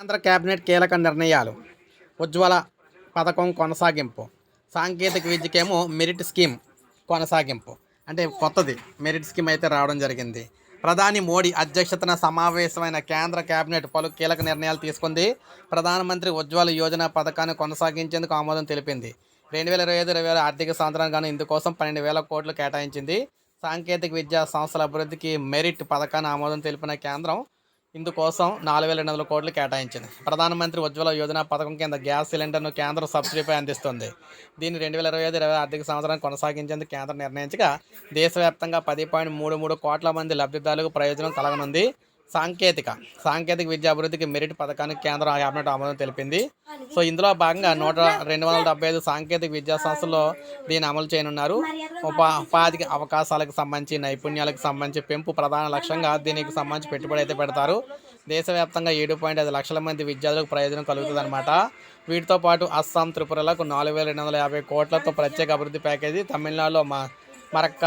కేంద్ర కేబినెట్ కీలక నిర్ణయాలు. ఉజ్వల పథకం కొనసాగింపు. సాంకేతిక విద్యకేమో మెరిట్ స్కీమ్ కొనసాగింపు. అంటే కొత్తది. మెరిట్ స్కీమ్ అయితే రావడం జరిగింది. ప్రధాని మోడీ అధ్యక్షతన సమావేశమైన కేంద్ర కేబినెట్ పలు కీలక నిర్ణయాలు తీసుకుంది. ప్రధానమంత్రి ఉజ్వల యోజన పథకాన్ని కొనసాగించేందుకు ఆమోదం తెలిపింది. రెండు వేల ఇరవై ఐదు ఇరవై వేల ఆర్థిక సంవత్సరం ఇందుకోసం పన్నెండు వేల కోట్లు కేటాయించింది. సాంకేతిక విద్యా సంస్థల అభివృద్ధికి మెరిట్ పథకాన్ని ఆమోదం తెలిపిన కేంద్రం ఇందుకోసం నాలుగు వేల రెండు వందల కోట్లు కేటాయించింది. ప్రధానమంత్రి ఉజ్వల యోజన పథకం కింద గ్యాస్ సిలిండర్ను కేంద్రం సబ్సిడీపై అందిస్తుంది. దీన్ని రెండు వేల ఇరవై ఐదు ఇరవై ఆర్థిక సంవత్సరం కొనసాగించేందుకు కేంద్రం నిర్ణయించగా దేశవ్యాప్తంగా పది పాయింట్ మూడు మూడు కోట్ల మంది లబ్ధిదారులకు ప్రయోజనం కలగనుంది. సాంకేతిక సాంకేతిక విద్యా అభివృద్ధికి మెరిట్ పథకానికి కేంద్రం క్యాబినెట్ ఆమోదం తెలిపింది. సో ఇందులో భాగంగా నూట రెండు వందల డెబ్బై ఐదు సాంకేతిక విద్యా సంస్థల్లో దీన్ని అమలు చేయనున్నారు. ఉపా ఉపాధికి అవకాశాలకు సంబంధించి నైపుణ్యాలకు సంబంధించి పెంపు ప్రధాన లక్ష్యంగా దీనికి సంబంధించి పెట్టుబడి అయితే పెడతారు. దేశవ్యాప్తంగా ఏడు పాయింట్ ఐదు లక్షల మంది విద్యార్థులకు ప్రయోజనం కలుగుతుంది అనమాట వీటితో పాటు అస్సాం త్రిపురలకు నాలుగు వేల రెండు వందల యాభై కోట్లతో ప్రత్యేక అభివృద్ధి ప్యాకేజీ తమిళనాడులో మా మరక్క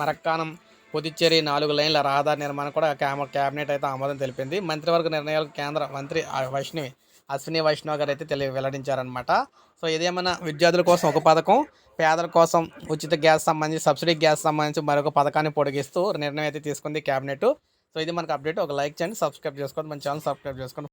మరక్కానం పుదుచ్చేరి నాలుగు లైన్ల రహదారి నిర్మాణం కూడా క్యాబినెట్ అయితే ఆమోదం తెలిపింది. మంత్రివర్గ నిర్ణయాలకు కేంద్ర మంత్రి వైష్ణవి అశ్విని వైష్ణవ్ గారు అయితే తెలియ వెల్లడించారనమాట సో ఇదేమన్నా విద్యార్థుల కోసం ఒక పథకం? పేదల కోసం ఉచిత గ్యాస్ సంబంధించి సబ్సిడీ గ్యాస్ సంబంధించి మరొక పథకాన్ని పొడిగిస్తూ నిర్ణయం అయితే తీసుకుంది క్యాబినెట్. సో ఇది మనకు అప్డేట్. ఒక లైక్ చేయండి సబ్స్క్రైబ్ చేసుకోండి మన ఛానల్ సబ్స్క్రైబ్ చేసుకోండి.